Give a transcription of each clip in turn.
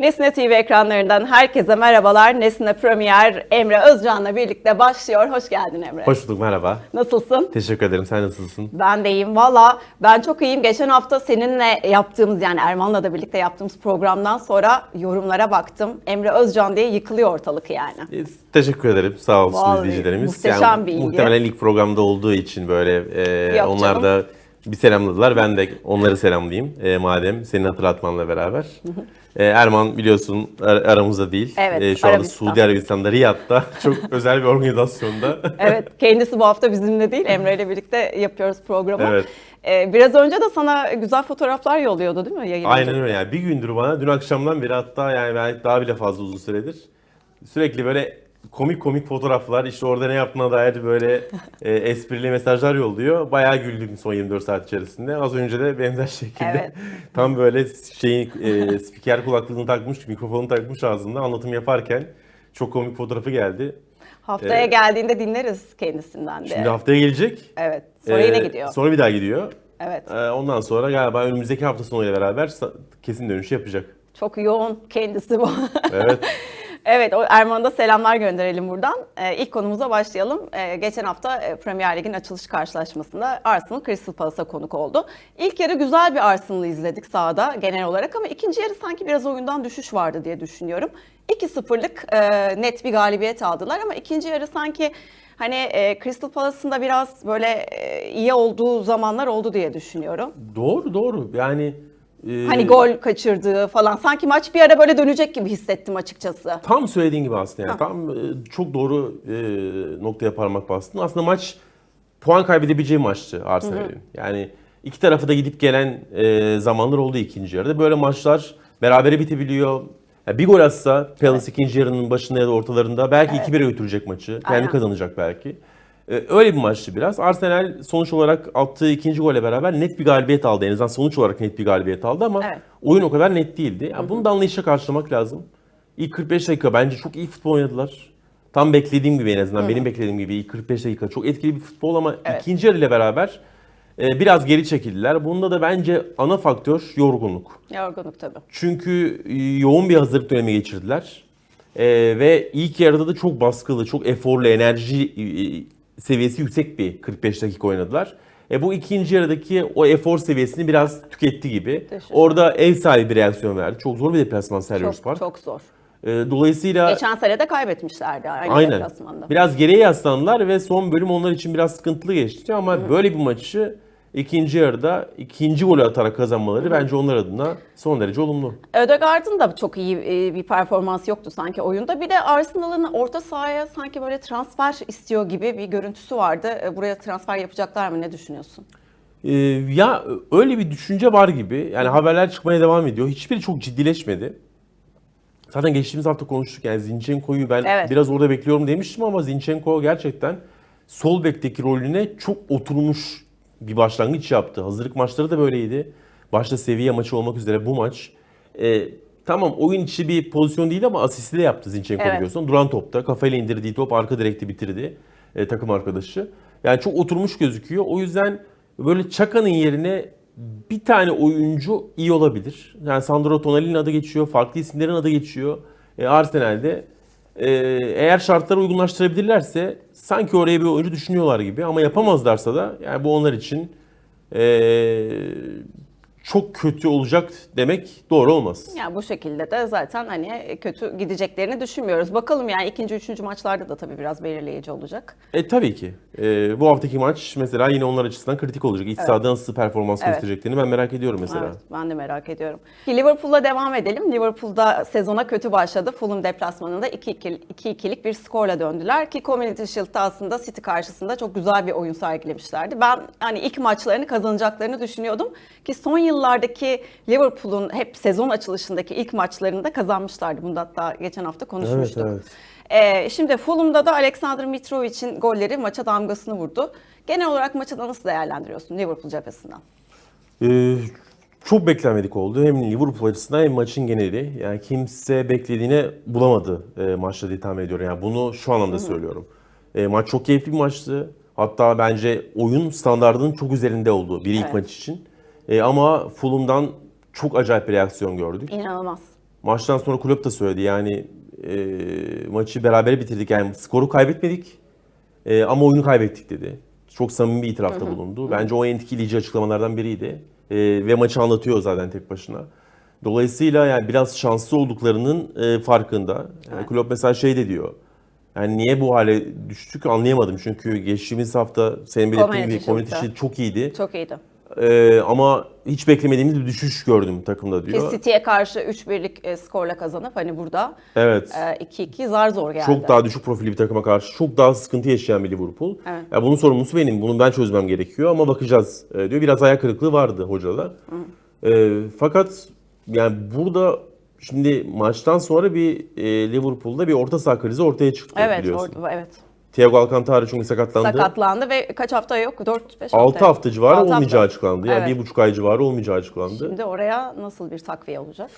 Nesne TV ekranlarından herkese merhabalar. Nesne Premier Emre Özcan'la birlikte başlıyor. Hoş geldin Emre. Hoş bulduk merhaba. Nasılsın? Teşekkür ederim. Sen nasılsın? Ben de iyiyim. Valla ben çok iyiyim. Geçen hafta seninle yaptığımız yani Erman'la da birlikte yaptığımız programdan sonra yorumlara baktım. Emre Özcan diye yıkılıyor ortalık yani. Ee, Teşekkür ederim. Sağ olsun Vallahi izleyicilerimiz. muhteşem bir ilgi. Muhtemelen ilk programda olduğu için böyle e, Yok onlar canım. da bir selamladılar. Ben de onları selamlayayım e, madem senin hatırlatmanla beraber. E, Erman biliyorsun ar- aramızda değil. Evet, E, şu anda Arabistan. Suudi Arabistan'da Riyad'da çok özel bir organizasyonda. Evet kendisi bu hafta bizimle değil Emre ile birlikte yapıyoruz programı. Evet. Ee, biraz önce de sana güzel fotoğraflar yolluyordu değil mi? Yayın Aynen öyle yani bir gündür bana dün akşamdan beri hatta yani daha bile fazla uzun süredir sürekli böyle komik komik fotoğraflar işte orada ne yaptığına dair böyle e, esprili mesajlar yolluyor. Bayağı güldüm son 24 saat içerisinde. Az önce de benzer şekilde Evet. tam böyle şeyin e, spiker kulaklığını takmış, mikrofonu takmış ağzında anlatım yaparken çok komik fotoğrafı geldi. Haftaya Evet. geldiğinde dinleriz kendisinden de. Şimdi haftaya gelecek. Evet. Sonra E, yine gidiyor. Sonra bir daha gidiyor. Evet. E, ondan sonra galiba önümüzdeki hafta sonuyla beraber kesin dönüşü yapacak. Çok yoğun kendisi bu. Evet. evet, o Erman'a selamlar gönderelim buradan. Ee, ilk konumuza başlayalım. Ee, geçen hafta e, Premier Lig'in açılış karşılaşmasında Arsenal Crystal Palace'a konuk oldu. İlk yarı güzel bir Arsenal'ı izledik sahada genel olarak ama ikinci yarı sanki biraz oyundan düşüş vardı diye düşünüyorum. 2-0'lık e, net bir galibiyet aldılar ama ikinci yarı sanki hani e, Crystal Palace'ın da biraz böyle e, iyi olduğu zamanlar oldu diye düşünüyorum. Doğru doğru. Yani e, Hani gol kaçırdığı falan. Sanki maç bir ara böyle dönecek gibi hissettim açıkçası. Tam söylediğin gibi aslında yani. Ha. Tam e, çok doğru e, noktaya parmak bastın. Aslında maç puan kaybedebileceği maçtı Arsenal'in. Yani iki tarafı da gidip gelen e, zamanlar oldu ikinci yarıda. Böyle maçlar berabere bitebiliyor. Ya bir gol atsa Palace ikinci yarının başında ya da ortalarında belki 2-1'e götürecek maçı. Kendi Aynen. kazanacak belki. E, öyle bir maçtı biraz. Arsenal sonuç olarak attığı ikinci gole beraber net bir galibiyet aldı. En azından sonuç olarak net bir galibiyet aldı ama Evet. oyun o kadar net değildi. Yani bunu da anlayışla karşılamak lazım. İlk 45 dakika bence çok iyi futbol oynadılar. Tam beklediğim gibi en azından benim beklediğim gibi ilk 45 dakika çok etkili bir futbol ama Evet. ikinci yarı ile beraber e, biraz geri çekildiler. Bunda da bence ana faktör yorgunluk. Yorgunluk tabii. Çünkü e, yoğun bir hazırlık dönemi geçirdiler. E, ve ilk yarıda da çok baskılı, çok eforlu, enerji e, seviyesi yüksek bir 45 dakika oynadılar. E, bu ikinci yarıdaki o efor seviyesini biraz tüketti gibi. Düşünsene. Orada ev sahibi bir reaksiyon verdi. Çok zor bir deplasman Çok, Park. çok zor. E, dolayısıyla Geçen sene de kaybetmişlerdi aynı aynen deplasmanda. biraz geriye yaslandılar ve son bölüm onlar için biraz sıkıntılı geçti. Ama böyle bir maçı ikinci yarıda ikinci golü atarak kazanmaları bence onlar adına son derece olumlu. Ödegaard'ın da çok iyi e, bir performans yoktu sanki oyunda. Bir de Arsenal'ın orta sahaya sanki böyle transfer istiyor gibi bir görüntüsü vardı. E, Buraya transfer yapacaklar mı? Ne düşünüyorsun? Ee, ya öyle bir düşünce var gibi. Yani haberler çıkmaya devam ediyor. Hiçbiri çok ciddileşmedi. Zaten geçtiğimiz hafta konuştuk yani Zinchenko'yu ben Evet. biraz orada bekliyorum demiştim ama Zinchenko gerçekten sol bekteki rolüne çok oturmuş bir başlangıç yaptı. Hazırlık maçları da böyleydi. Başta seviye maçı olmak üzere bu maç. Ee, tamam oyun içi bir pozisyon değil ama asisti de yaptı Zinchenko Evet. biliyorsun. Duran topta kafayla indirdiği top arka direkte bitirdi e, takım arkadaşı. Yani çok oturmuş gözüküyor. O yüzden böyle Çaka'nın yerine bir tane oyuncu iyi olabilir. Yani Sandro Tonali'nin adı geçiyor, farklı isimlerin adı geçiyor. E, Arsenal'de e, eğer şartları uygunlaştırabilirlerse sanki oraya bir oyuncu düşünüyorlar gibi ama yapamazlarsa da yani bu onlar için e, çok kötü olacak demek doğru olmaz. Yani bu şekilde de zaten hani kötü gideceklerini düşünmüyoruz. Bakalım yani ikinci, üçüncü maçlarda da tabii biraz belirleyici olacak. E tabii ki. E, bu haftaki maç mesela yine onlar açısından kritik olacak. İç sahada nasıl performans Evet. göstereceklerini ben merak ediyorum mesela. Evet, ben de merak ediyorum. Liverpool'la devam edelim. Liverpool'da sezona kötü başladı. Fulham deplasmanında 2-2'lik bir skorla döndüler ki Community Shield'da aslında City karşısında çok güzel bir oyun sergilemişlerdi. Ben hani ilk maçlarını kazanacaklarını düşünüyordum ki son yıllardaki Liverpool'un hep sezon açılışındaki ilk maçlarında kazanmışlardı. Bunu da hatta geçen hafta konuşmuştuk. Evet, Ee, şimdi Fulham'da da Aleksandr Mitrovic'in golleri maça damgasını vurdu. Genel olarak maçı da nasıl değerlendiriyorsun Liverpool cephesinden? Ee, çok beklenmedik oldu. Hem Liverpool açısından hem maçın geneli. Yani kimse beklediğine bulamadı e, maçta diye tahmin ediyorum. Yani bunu şu anlamda söylüyorum. E, maç çok keyifli bir maçtı. Hatta bence oyun standartının çok üzerinde olduğu bir ilk Evet. maç için. E, ama Fulham'dan çok acayip bir reaksiyon gördük. İnanılmaz. Maçtan sonra kulüp de söyledi yani e, maçı beraber bitirdik yani skoru kaybetmedik e, ama oyunu kaybettik dedi. Çok samimi bir itirafta bulundu. Bence o en etkileyici açıklamalardan biriydi. E, ve maçı anlatıyor zaten tek başına. Dolayısıyla yani biraz şanslı olduklarının e, farkında. Yani Evet. Klopp mesela şey de diyor. Yani niye bu hale düştük anlayamadım. Çünkü geçtiğimiz hafta senin belirttiğin gibi Community. Shield çok iyiydi. Çok iyiydi. Ee, ama hiç beklemediğimiz bir düşüş gördüm takımda Ki diyor. City'ye karşı 3-1'lik e, skorla kazanıp hani burada Evet. e, 2-2 zar zor geldi. Çok daha düşük profilli bir takıma karşı çok daha sıkıntı yaşayan bir Liverpool. Evet. Ya bunun sorumlusu benim. Bunu ben çözmem gerekiyor ama bakacağız e, diyor. Biraz ayak kırıklığı vardı hocada. E, fakat yani burada şimdi maçtan sonra bir e, Liverpool'da bir orta saha krizi ortaya çıktı Evet, biliyorsun. orada, evet. Thiago Alcantara çünkü sakatlandı. Sakatlandı ve kaç hafta yok? 4-5 hafta. 6 hafta civarı Altı olmayacağı hafta. açıklandı. Yani Evet. bir buçuk ay civarı olmayacağı açıklandı. Şimdi oraya nasıl bir takviye olacak?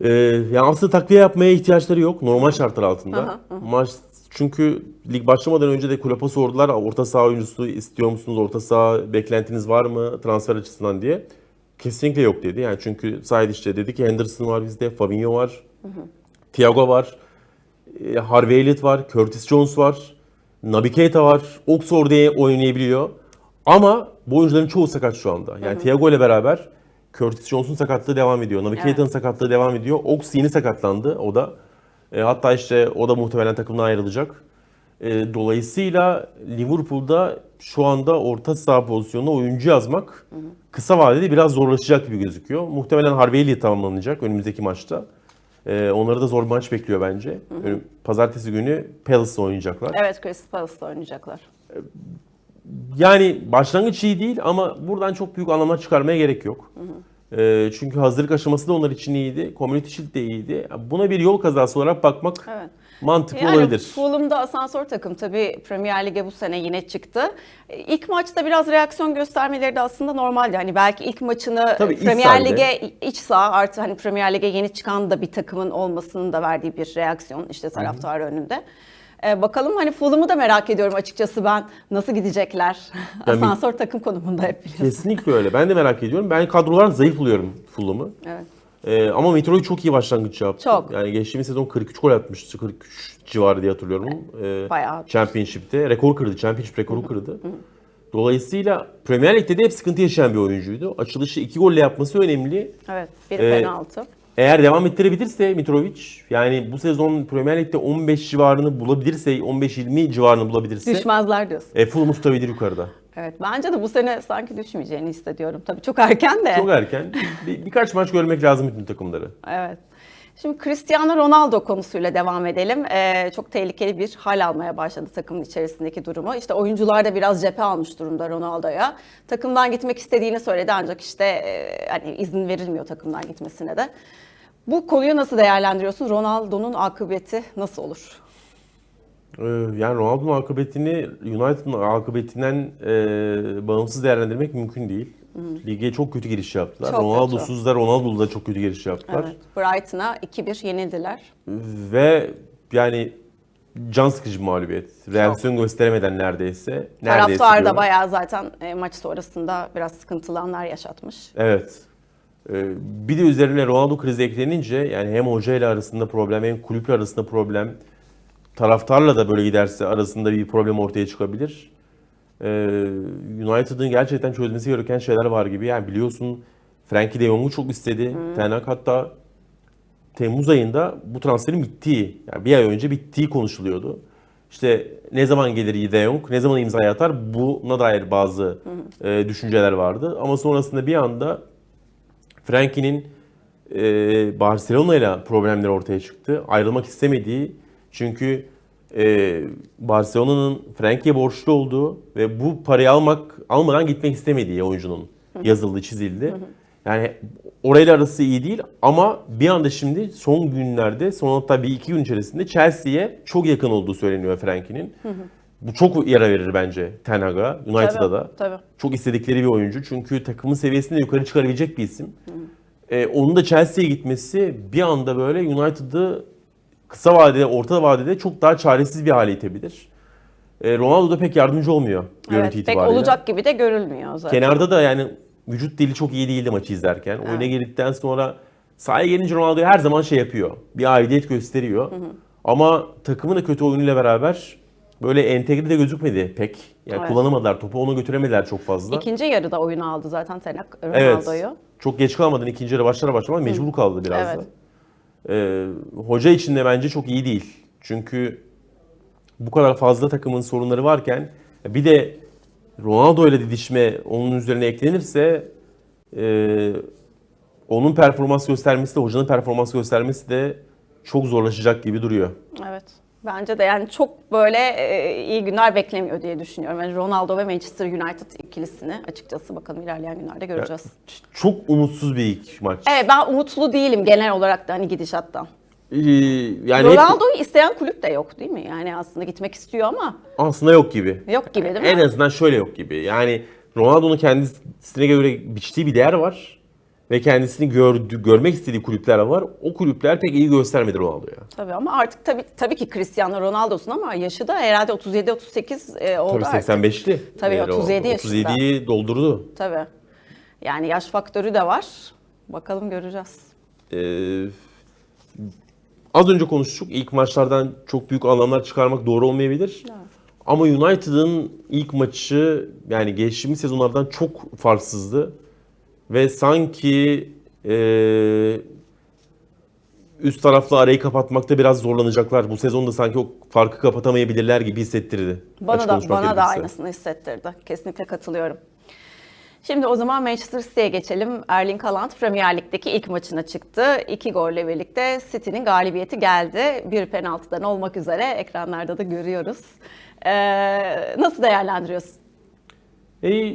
Ee, yani aslında takviye yapmaya ihtiyaçları yok normal şartlar altında. Aha, Maç çünkü lig başlamadan önce de kulüpe sordular orta saha oyuncusu istiyor musunuz? Orta saha beklentiniz var mı transfer açısından diye. Kesinlikle yok dedi. Yani çünkü sahip işte dedi ki Henderson var bizde, Fabinho var, Thiago var, e, Harvey Elliott var, Curtis Jones var, Naby Keita var. Oxford'da oynayabiliyor. Ama bu oyuncuların çoğu sakat şu anda. Yani Thiago ile beraber Curtis Jones'un sakatlığı devam ediyor. Naby Evet. Keita'nın sakatlığı devam ediyor. Ox yeni sakatlandı o da. E, hatta işte o da muhtemelen takımdan ayrılacak. E, dolayısıyla Liverpool'da şu anda orta saha pozisyonuna oyuncu yazmak kısa vadede biraz zorlaşacak gibi gözüküyor. Muhtemelen Harvey Elliott tamamlanacak önümüzdeki maçta. E, onları da zor maç bekliyor bence. Önüm- Pazartesi günü Palace'la oynayacaklar. Evet, Crystal Palace'la oynayacaklar. Yani başlangıç iyi değil ama buradan çok büyük anlamlar çıkarmaya gerek yok. E, çünkü hazırlık aşaması da onlar için iyiydi. Community Shield de iyiydi. Buna bir yol kazası olarak bakmak Evet. Mantıklı Yani olabilir. Fulham'da asansör takım tabii Premier Lig'e bu sene yine çıktı. E, İlk maçta biraz reaksiyon göstermeleri de aslında normaldi. Hani belki ilk maçını Tabii, Premier. Lig'e iç saha artı hani Premier Lig'e yeni çıkan da bir takımın olmasının da verdiği bir reaksiyon işte taraftar önünde. E, bakalım hani Fulham'ı da merak ediyorum açıkçası ben nasıl gidecekler. Yani asansör takım konumunda hep biliyorsun. Kesinlikle öyle. Ben de merak ediyorum. Ben kadrolar zayıf buluyorum Fulham'ı. Evet. Ee, ama Mitrovic çok iyi başlangıç yaptı. Çok. Yani geçtiğimiz sezon 43 gol atmıştı. 43 civarı diye hatırlıyorum. Ee, Bayağı. Championship'te. Rekor kırdı. Championship rekoru kırdı. Dolayısıyla Premier Lig'de de hep sıkıntı yaşayan bir oyuncuydu. Açılışı iki golle yapması önemli. Evet. Biri Ee, penaltı. Eğer devam ettirebilirse Mitrovic yani bu sezon Premier Lig'de 15 civarını bulabilirse, 15-20 civarını bulabilirse Düşmezler diyorsun. e, Fulham'ı tutabilir yukarıda. Evet. Bence de bu sene sanki düşmeyeceğini hissediyorum. Tabii çok erken de. Çok erken. Bir, birkaç maç görmek lazım bütün takımları. Evet. Şimdi Cristiano Ronaldo konusuyla devam edelim. Ee, çok tehlikeli bir hal almaya başladı takımın içerisindeki durumu. İşte oyuncular da biraz cephe almış durumda Ronaldo'ya. Takımdan gitmek istediğini söyledi ancak işte e, hani izin verilmiyor takımdan gitmesine de. Bu konuyu nasıl değerlendiriyorsun? Ronaldo'nun akıbeti nasıl olur? Ee, Yani Ronaldo'nun akıbetini United'ın akıbetinden e, bağımsız değerlendirmek mümkün değil. Lige çok kötü giriş yaptılar. Çok Ronaldo'suz da Ronaldo'lu da çok kötü giriş yaptılar. Evet. Brighton'a 2-1 yenildiler. Ve yani can sıkıcı bir mağlubiyet. Reaksiyon gösteremeden neredeyse. neredeyse Taraftar da diyorum. bayağı zaten e, maç sonrasında biraz sıkıntılı anlar yaşatmış. Evet. Ee, Bir de üzerine Ronaldo krizi eklenince yani hem hoca ile arasında problem hem kulüple arasında problem taraftarla da böyle giderse arasında bir problem ortaya çıkabilir. Ee, United'ın gerçekten çözmesi gereken şeyler var gibi. Yani biliyorsun Frankie de Jong'u çok istedi. Ten Hag hatta Temmuz ayında bu transferin bittiği, yani bir ay önce bittiği konuşuluyordu. İşte ne zaman gelir De Jong, ne zaman imza atar buna dair bazı e, düşünceler vardı. Ama sonrasında bir anda Frankie'nin e, Barcelona ile problemleri ortaya çıktı. Ayrılmak istemediği çünkü e, Barcelona'nın Frankie'ye borçlu olduğu ve bu parayı almak almadan gitmek istemediği oyuncunun yazıldı, çizildi. Yani orayla arası iyi değil ama bir anda şimdi son günlerde, son hatta bir iki gün içerisinde Chelsea'ye çok yakın olduğu söyleniyor Frankie'nin. Bu çok yara verir bence Ten Hag'a, United'a da. tabii. Çok istedikleri bir oyuncu. Çünkü takımın seviyesini yukarı çıkarabilecek bir isim. Ee, onun da Chelsea'ye gitmesi bir anda böyle United'ı kısa vadede, orta vadede çok daha çaresiz bir hale itebilir. Ee, Ronaldo da pek yardımcı olmuyor görüntü Evet, pek itibariyle. olacak gibi de görülmüyor zaten. Kenarda da yani vücut dili çok iyi değildi maçı izlerken. Oyuna Evet. girdikten sonra Sahaya gelince Ronaldo her zaman şey yapıyor. Bir aidiyet gösteriyor. Ama takımın da kötü oyunuyla beraber böyle entegre de gözükmedi pek. Yani Evet. kullanamadılar topu, onu götüremediler çok fazla. İkinci yarıda oyunu aldı zaten Evet. Ronaldo'yu. Çok geç kalmadan ikinci yarı başlara başlamaz mecbur kaldı biraz Evet. da. Ee, hoca için de bence çok iyi değil. Çünkü bu kadar fazla takımın sorunları varken bir de Ronaldo ile didişme onun üzerine eklenirse e, onun performans göstermesi de hocanın performans göstermesi de çok zorlaşacak gibi duruyor. Evet. Bence de yani çok böyle e, iyi günler beklemiyor diye düşünüyorum. Yani Ronaldo ve Manchester United ikilisini açıkçası bakalım ilerleyen günlerde göreceğiz. Çok umutsuz bir ilk maç. Evet ben umutlu değilim genel olarak da hani gidişattan. Ee, yani hep- Ronaldo'yu isteyen kulüp de yok değil mi? Yani aslında gitmek istiyor ama aslında yok gibi. yok gibi değil mi? En azından şöyle yok gibi. Yani Ronaldo'nun kendisine göre biçtiği bir değer var. Ve kendisini gördü, görmek istediği kulüpler var. O kulüpler pek iyi göstermedi Ronaldo'ya. Tabii ama artık tabii tabii ki Cristiano Ronaldo'sun ama yaşı da herhalde 37-38 e, oldu Tabii artık. 85'li. Tabii, Yani o 37 yaşında. 37'yi doldurdu. Tabii. Yani yaş faktörü de var. Bakalım göreceğiz. Ee, az önce konuştuk. İlk maçlardan çok büyük anlamlar çıkarmak doğru olmayabilir. Ama United'ın ilk maçı yani geçtiğimiz sezonlardan çok farksızdı. Ve sanki ee, üst tarafla arayı kapatmakta biraz zorlanacaklar. Bu sezonda sanki o farkı kapatamayabilirler gibi hissettirdi. Bana da bana da aynısını hissettirdi. Kesinlikle katılıyorum. Şimdi o zaman Manchester City'ye geçelim. Erling Haaland Premier Lig'deki ilk maçına çıktı. İki golle birlikte City'nin galibiyeti geldi. Bir penaltıdan olmak üzere ekranlarda da görüyoruz. Ee, nasıl değerlendiriyorsun? E,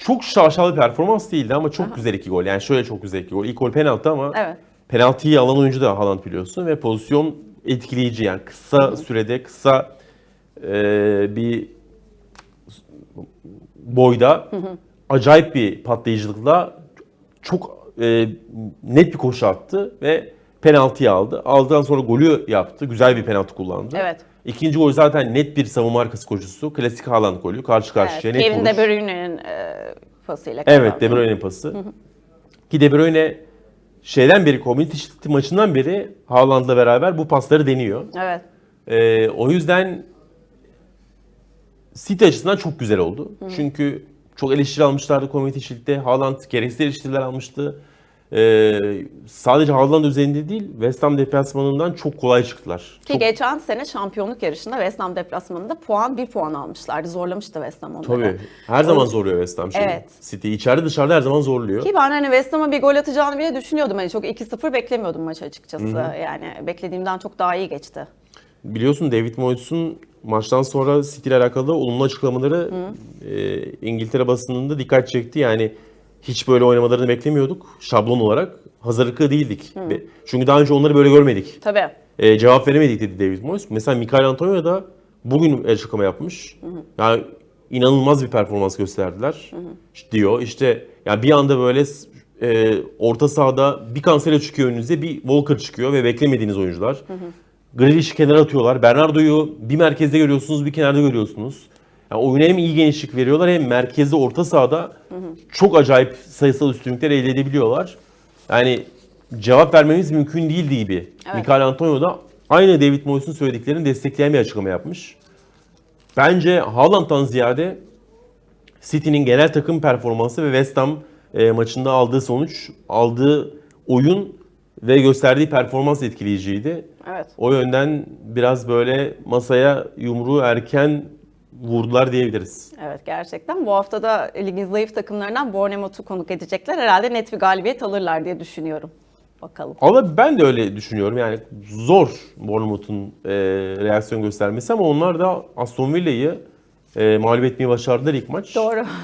çok şaşalı bir performans değildi ama çok güzel iki gol. Yani şöyle çok güzel iki gol. İlk gol penaltı ama Evet. penaltıyı alan oyuncu da Haaland biliyorsun ve pozisyon etkileyici yani kısa sürede kısa e, bir boyda acayip bir patlayıcılıkla çok e, net bir koşu attı ve penaltıyı aldı. Aldıktan sonra golü yaptı. Güzel bir penaltı kullandı. Evet. İkinci gol zaten net bir savunma arkası koşusu. Klasik Haaland golü. Karşı evet. karşıya net Kevin. De Bruyne'nin e, pasıyla Evet. De Bruyne'nin pası. Ki De Bruyne şeyden beri Community maçından beri Haaland'la beraber bu pasları deniyor. Evet. Ee, o yüzden City açısından çok güzel oldu. Çünkü çok eleştiri almışlardı Community Shield'de. Haaland gereksiz eleştiriler almıştı. Ee, sadece Haaland üzerinde değil West Ham deplasmanından çok kolay çıktılar. Ki Çok, geçen sene şampiyonluk yarışında West Ham deplasmanında puan bir puan almışlardı. Zorlamıştı West Ham onları. tabii. Her zaman zorluyor West Ham şimdi. Evet. City içeride dışarıda her zaman zorluyor. Ki ben hani West Ham'a bir gol atacağını bile düşünüyordum. Hani çok 2-0 beklemiyordum maç açıkçası. Yani beklediğimden çok daha iyi geçti. Biliyorsun David Moyes'un maçtan sonra City ile alakalı olumlu açıklamaları e, İngiltere basınında dikkat çekti. Yani hiç böyle oynamalarını beklemiyorduk. Şablon olarak hazırlıklı değildik. Ve- Çünkü daha önce onları böyle görmedik. Tabii. E, cevap veremedik dedi David Moyes. Mesela Mikael Antonio da bugün açıklama yapmış. Yani inanılmaz bir performans gösterdiler diyor. İşte yani bir anda böyle e, orta sahada bir Cancelo çıkıyor önünüze, bir Walker çıkıyor ve beklemediğiniz oyuncular. Grealish'i kenara atıyorlar. Bernardo'yu bir merkezde görüyorsunuz, bir kenarda görüyorsunuz. Yani oyuna hem iyi genişlik veriyorlar hem merkezde orta sahada çok acayip sayısal üstünlükler elde edebiliyorlar. Yani cevap vermemiz mümkün değildi gibi. Evet. Mikael Antonio da aynı David Moyes'un söylediklerini destekleyen bir açıklama yapmış. Bence Haaland'dan ziyade City'nin genel takım performansı ve West Ham e, maçında aldığı sonuç, aldığı oyun ve gösterdiği performans etkileyiciydi. Evet. O yönden biraz böyle masaya yumruğu erken vurdular diyebiliriz. Evet gerçekten. Bu hafta da ligin zayıf takımlarından Bournemouth'u konuk edecekler. Herhalde net bir galibiyet alırlar diye düşünüyorum. Bakalım. Ama ben de öyle düşünüyorum. Yani zor Bournemouth'un e, reaksiyon göstermesi ama onlar da Aston Villa'yı e, mağlup etmeyi başardılar ilk maç. Doğru.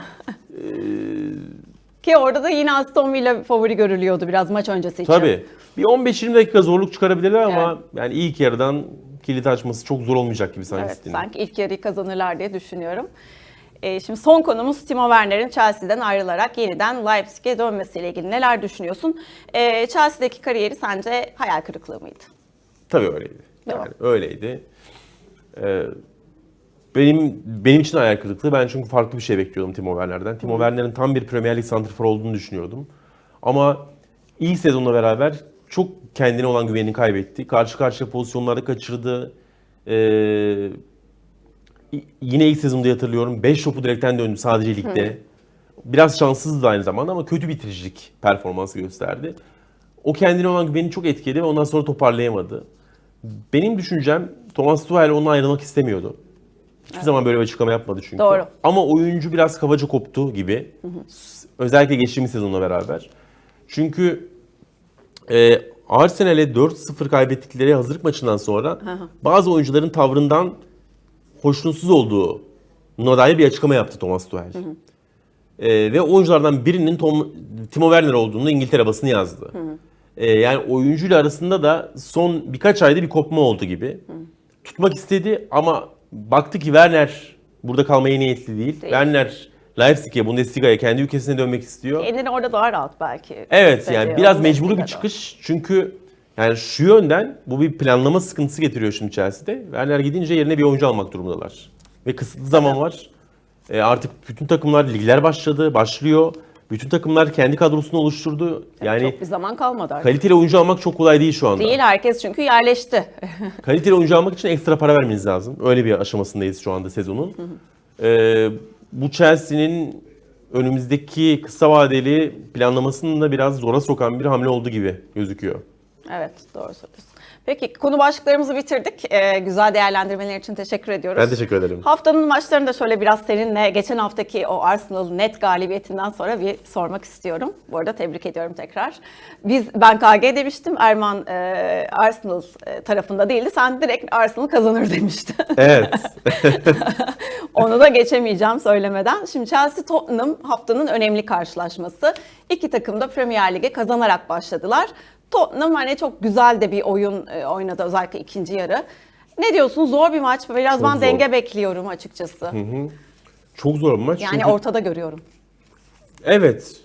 Ki orada da yine Aston Villa favori görülüyordu biraz maç öncesi için. Tabii. Bir 15-20 dakika zorluk çıkarabilirler ama yani ilk yarıdan kilit açması çok zor olmayacak gibi sanki Evet, City'nin. sanki ilk yarıyı kazanırlar diye düşünüyorum. Ee, şimdi son konumuz Timo Werner'in Chelsea'den ayrılarak yeniden Leipzig'e dönmesiyle ilgili neler düşünüyorsun? Ee, Chelsea'deki kariyeri sence hayal kırıklığı mıydı? Tabii öyleydi. Yani öyleydi. Ee, benim benim için hayal kırıklığı. Ben çünkü farklı bir şey bekliyordum Timo Werner'den. Timo Werner'in tam bir Premier Lig santrfor olduğunu düşünüyordum. Ama ilk sezonla beraber çok kendine olan güvenini kaybetti. Karşı karşıya pozisyonlarda kaçırdı. Ee, yine ilk sezonda hatırlıyorum 5 topu direkten döndü sadece ligde. Biraz şanssızdı aynı zamanda ama kötü bitiricilik performansı gösterdi. O kendine olan güveni çok etkiledi ve ondan sonra toparlayamadı. Benim düşüncem Thomas Tuchel onunla ayrılmak istemiyordu. Hiçbir zaman böyle bir açıklama yapmadı çünkü. Doğru. Ama oyuncu biraz kabaca koptu gibi. Özellikle geçtiğimiz sezonla beraber. Çünkü e, Arsenal'e 4-0 kaybettikleri hazırlık maçından sonra bazı oyuncuların tavrından hoşnutsuz olduğuna dair bir açıklama yaptı Thomas Tuchel. E, ve oyunculardan birinin Tom, Timo Werner olduğunu İngiltere basını yazdı. E, yani oyuncuyla arasında da son birkaç ayda bir kopma oldu gibi. Tutmak istedi ama baktı ki Werner burada kalmaya niyetli değil. Werner Leipzig'e, Bundesliga'ya, kendi ülkesine dönmek istiyor. Kendini orada daha rahat belki. Evet yani biraz mecburi bir çıkış. Çünkü yani şu yönden bu bir planlama sıkıntısı getiriyor şimdi Chelsea'de. Werner gidince yerine bir oyuncu almak durumundalar. Ve kısıtlı zaman var. E, artık bütün takımlar ligler başladı, başlıyor. Bütün takımlar kendi kadrosunu oluşturdu. Yani Çok bir zaman kalmadı artık. kaliteli oyuncu almak çok kolay değil şu anda. Değil herkes çünkü yerleşti. Kaliteli oyuncu almak için ekstra para vermeniz lazım. Öyle bir aşamasındayız şu anda sezonun. Ee, bu Chelsea'nin önümüzdeki kısa vadeli planlamasını da biraz zora sokan bir hamle oldu gibi gözüküyor. evet doğru söylüyorsun. Peki konu başlıklarımızı bitirdik. Ee, güzel değerlendirmeler için teşekkür ediyoruz. Ben teşekkür ederim. Haftanın maçlarını da şöyle biraz seninle geçen haftaki o Arsenal net galibiyetinden sonra bir sormak istiyorum. Bu arada tebrik ediyorum tekrar. Biz ben KG demiştim. Erman e, Arsenal e, tarafında değildi. Sen direkt Arsenal kazanır demiştin. Evet. Onu da geçemeyeceğim söylemeden. Şimdi Chelsea Tottenham haftanın önemli karşılaşması. İki takım da Premier Lig'e kazanarak başladılar. Tottenham hani çok güzel de bir oyun e, oynadı özellikle ikinci yarı. Ne diyorsun? Zor bir maç. Biraz Çok ben zor. denge bekliyorum açıkçası. Çok zor bir maç. Yani çünkü- ortada görüyorum. Evet.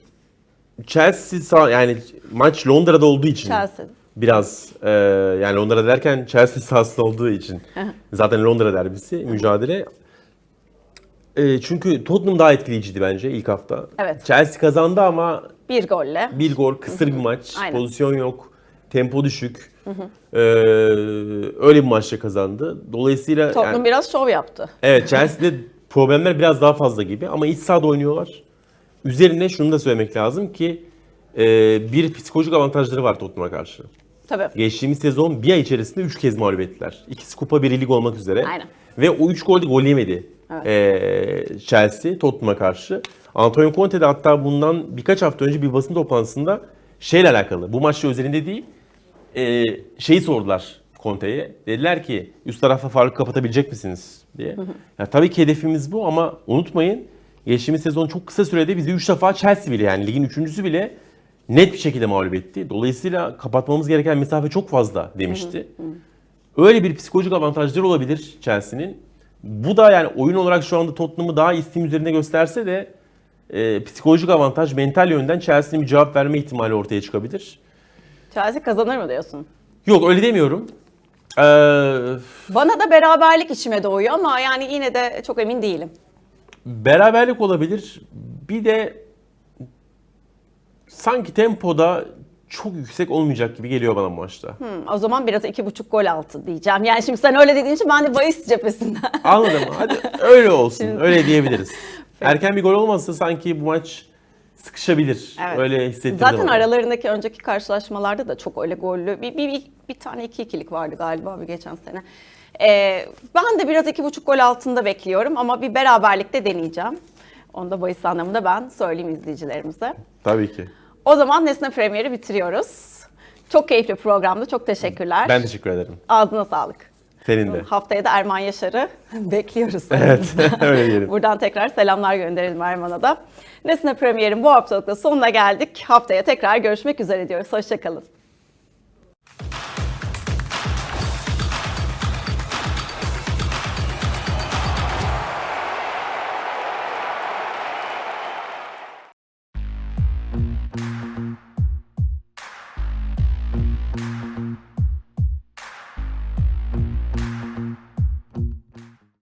Chelsea yani maç Londra'da olduğu için Chelsea. biraz e, yani Londra derken Chelsea sahasında olduğu için zaten Londra derbisi mücadele. E, çünkü Tottenham daha etkileyiciydi bence ilk hafta. Evet. Chelsea kazandı ama Bir golle. bir gol, kısır bir maç, Aynen. pozisyon yok, tempo düşük. E, öyle bir maçla kazandı. Dolayısıyla Tottenham yani- biraz şov yaptı. Evet Chelsea'de problemler biraz daha fazla gibi ama iç sahada oynuyorlar. Üzerine şunu da söylemek lazım ki e, bir psikolojik avantajları var Tottenham'a karşı. Tabii. Geçtiğimiz sezon bir ay içerisinde 3 kez mağlup ettiler. İkisi kupa biri lig olmak üzere. Aynen. Ve o 3 golde gol yemedi e, Chelsea Tottenham'a karşı. Antonio Conte de hatta bundan birkaç hafta önce bir basın toplantısında şeyle alakalı. Bu maçla özelinde değil e, şeyi sordular Conte'ye. Dediler ki üst tarafta farkı kapatabilecek misiniz diye. Ya tabii ki hedefimiz bu ama unutmayın geçtiğimiz sezon çok kısa sürede bizi 3 defa Chelsea bile yani ligin üçüncüsü bile net bir şekilde mağlup etti. Dolayısıyla kapatmamız gereken mesafe çok fazla demişti. Öyle bir psikolojik avantajları olabilir Chelsea'nin. Bu da yani oyun olarak şu anda Tottenham'ı daha istim üzerinde gösterse de e, psikolojik avantaj mental yönden Chelsea'nin bir cevap verme ihtimali ortaya çıkabilir. Chelsea kazanır mı diyorsun? Yok öyle demiyorum. Ee, Bana da beraberlik içime doğuyor ama yani yine de çok emin değilim. beraberlik olabilir. Bir de sanki tempoda çok yüksek olmayacak gibi geliyor bana bu maçta. Hmm, o zaman biraz iki buçuk gol altı diyeceğim. Yani şimdi sen öyle dediğin için ben de bahis cephesinden. Anladım. Hadi öyle olsun. Öyle diyebiliriz. Erken bir gol olmazsa sanki bu maç sıkışabilir. Evet. Öyle hissettirdi Zaten bana. aralarındaki önceki karşılaşmalarda da çok öyle gollü. Bir, bir, bir, bir tane iki ikilik vardı galiba bir geçen sene. Ee, ben de biraz iki buçuk gol altında bekliyorum ama bir beraberlikte deneyeceğim. Onu da bahis anlamında ben söyleyeyim izleyicilerimize. Tabii ki. O zaman Nesne Premier'i bitiriyoruz. Çok keyifli programdı. Çok teşekkürler. Ben teşekkür ederim. Ağzına sağlık. Senin de. Haftaya da Erman Yaşar'ı bekliyoruz. Evet, öyle diyelim. Buradan tekrar selamlar gönderelim Erman'a da. Nesne Premier'in bu haftalıkta sonuna geldik. Haftaya tekrar görüşmek üzere diyoruz. Hoşçakalın.